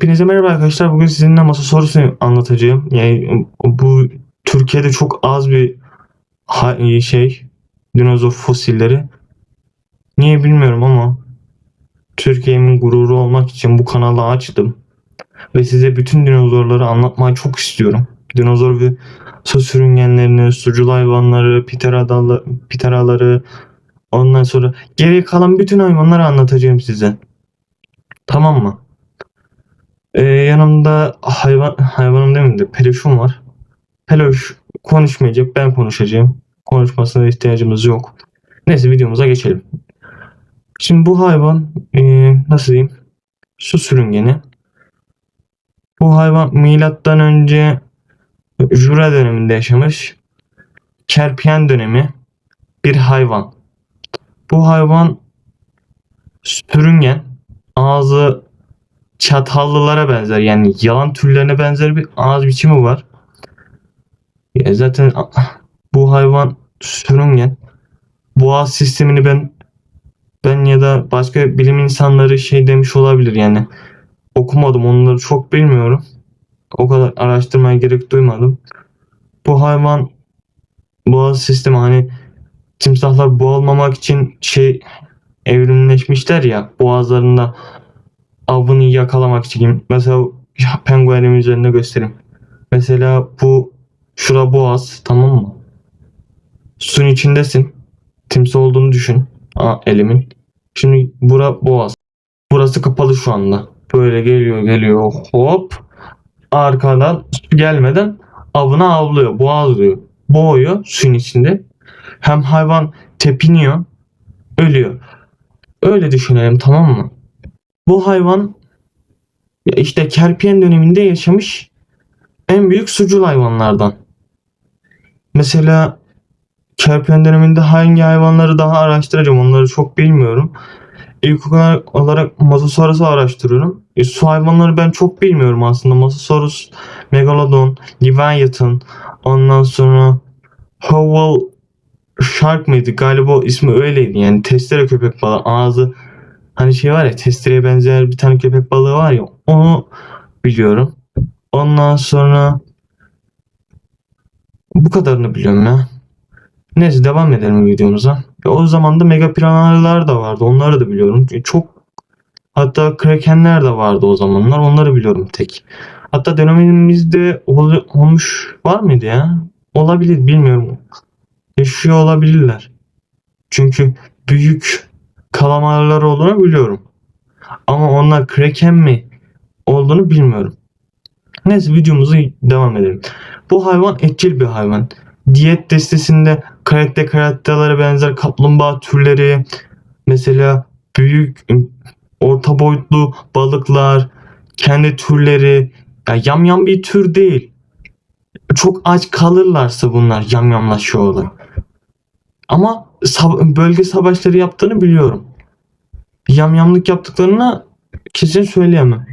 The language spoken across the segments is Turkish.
Hepinize merhaba arkadaşlar. Bugün sizinle masa sorusu anlatacağım. Yani bu Türkiye'de çok az bir ha- şey dinozor fosilleri. Niye bilmiyorum ama Türkiye'min gururu olmak için bu kanalı açtım. Ve size bütün dinozorları anlatmayı çok istiyorum. Dinozor ve su sürüngenlerini, sucul hayvanları, pteradalı, pteraları, ondan sonra geri kalan bütün hayvanları anlatacağım size. Tamam mı? Ee, yanımda hayvan hayvanım demeyeyim de peluşum var. Peluş konuşmayacak ben konuşacağım. Konuşmasına ihtiyacımız yok. Neyse videomuza geçelim. Şimdi bu hayvan ee, nasıl diyeyim? Su sürüngeni. Bu hayvan milattan önce Jura döneminde yaşamış. Kerpiyen dönemi bir hayvan. Bu hayvan sürüngen. Ağzı çatallılara benzer yani yalan türlerine benzer bir ağız biçimi var. Ya zaten bu hayvan sürüngen. Boğaz sistemini ben ben ya da başka bilim insanları şey demiş olabilir yani. Okumadım onları çok bilmiyorum. O kadar araştırmaya gerek duymadım. Bu hayvan boğaz sistemi hani timsahlar boğulmamak için şey evrimleşmişler ya boğazlarında avını yakalamak için. Mesela penguenim üzerinde göstereyim. Mesela bu şura boğaz tamam mı? Suyun içindesin. Timsah olduğunu düşün. Aa, elimin. Şimdi bura boğaz. Burası kapalı şu anda. Böyle geliyor geliyor hop. Arkadan gelmeden avını avlıyor. Boğazlıyor. Boğuyor suyun içinde. Hem hayvan tepiniyor. Ölüyor. Öyle düşünelim tamam mı? Bu hayvan işte Kerpiyen döneminde yaşamış en büyük sucul hayvanlardan. Mesela Kerpiyen döneminde hangi hayvanları daha araştıracağım onları çok bilmiyorum. İlk olarak Mosasaurus'u araştırıyorum. E, su hayvanları ben çok bilmiyorum aslında. Mosasaurus, Megalodon, Leviathan, ondan sonra Howell Shark mıydı? Galiba ismi öyleydi. Yani testere köpek balığı ağzı Hani şey var ya testereye benzer bir tane köpek balığı var ya onu biliyorum. Ondan sonra bu kadarını biliyorum ya. Neyse devam edelim videomuza. Ya o zaman da mega piranhalar da vardı. Onları da biliyorum. E, Çok hatta krakenler de vardı o zamanlar. Onları biliyorum tek. Hatta dönemimizde ol- olmuş var mıydı ya? Olabilir bilmiyorum. Yaşıyor olabilirler. Çünkü büyük kalamarlar olduğunu biliyorum. Ama onlar kraken mi olduğunu bilmiyorum. Neyse videomuzu devam edelim. Bu hayvan etçil bir hayvan. Diyet destesinde karette karattelere benzer kaplumbağa türleri, mesela büyük orta boyutlu balıklar, kendi türleri, ya yamyam bir tür değil. Çok aç kalırlarsa bunlar yamyamlaşıyorlar. Ama bölge savaşları yaptığını biliyorum. Yamyamlık yaptıklarını kesin söyleyemem.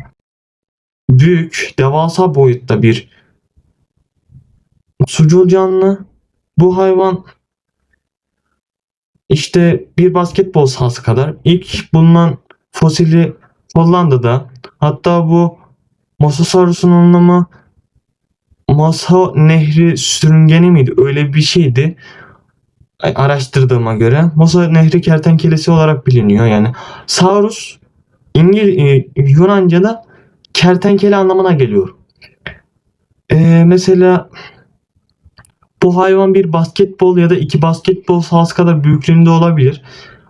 Büyük, devasa boyutta bir sucul canlı. Bu hayvan işte bir basketbol sahası kadar. İlk bulunan fosili Hollanda'da. Hatta bu Mosasaurus'un anlamı Masa Nehri sürüngeni miydi? Öyle bir şeydi araştırdığıma göre Mosa Nehri kertenkelesi olarak biliniyor. Yani Saurus İngil e, Yunanca'da kertenkele anlamına geliyor. E, mesela bu hayvan bir basketbol ya da iki basketbol sahası kadar büyüklüğünde olabilir.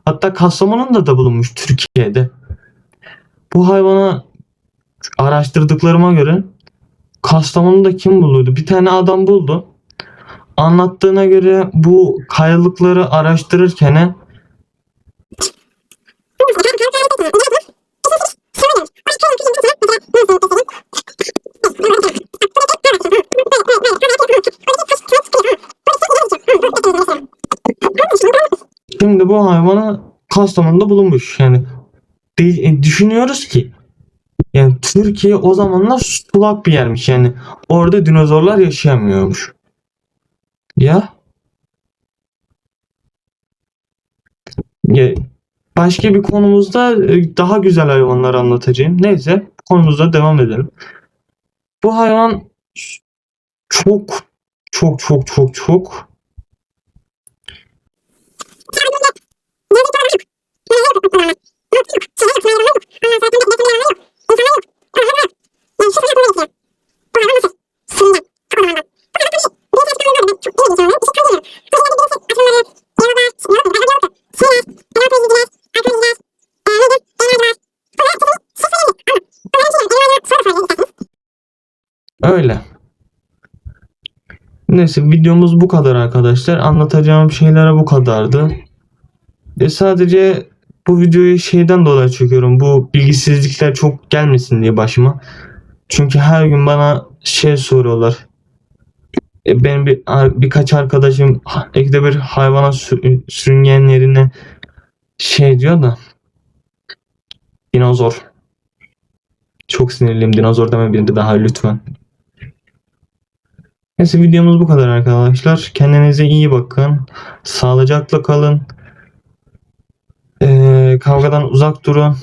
Hatta Kastamonu'nda da bulunmuş Türkiye'de. Bu hayvanı araştırdıklarıma göre Kastamonu'da kim buldu? Bir tane adam buldu anlattığına göre bu kayalıkları araştırırken şimdi bu hayvanı Kastamonu'da bulunmuş. Yani e, düşünüyoruz ki yani Türkiye o zamanlar sulak bir yermiş. Yani orada dinozorlar yaşayamıyormuş. Ya. Başka bir konumuzda e, daha güzel hayvanlar anlatacağım. Neyse. konumuza devam edelim. Bu hayvan çok çok çok çok çok Neyse videomuz bu kadar arkadaşlar. Anlatacağım şeyler bu kadardı. E sadece bu videoyu şeyden dolayı çekiyorum. Bu bilgisizlikler çok gelmesin diye başıma. Çünkü her gün bana şey soruyorlar. E, benim bir birkaç arkadaşım ikide bir hayvana sü- sürüngen yerine şey diyor da dinozor. Çok sinirliyim. Dinozor deme bir daha lütfen. Neyse videomuz bu kadar arkadaşlar. Kendinize iyi bakın. Sağlıcakla kalın. Ee, kavgadan uzak durun.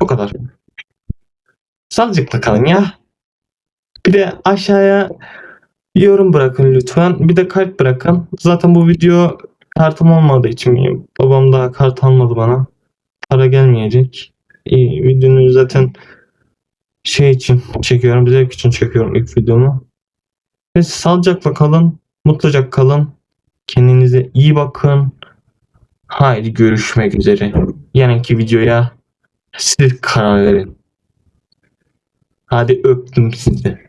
Bu kadar. Sağlıcakla kalın ya. Bir de aşağıya yorum bırakın lütfen. Bir de kalp bırakın. Zaten bu video kartım olmadığı için babam daha kart almadı bana. Para gelmeyecek. İyi, videonu zaten şey için çekiyorum. Zevk için çekiyorum ilk videomu. Ve sağlıcakla kalın. Mutluca kalın. Kendinize iyi bakın. Haydi görüşmek üzere. Yarınki videoya siz karar verin. Hadi öptüm sizi.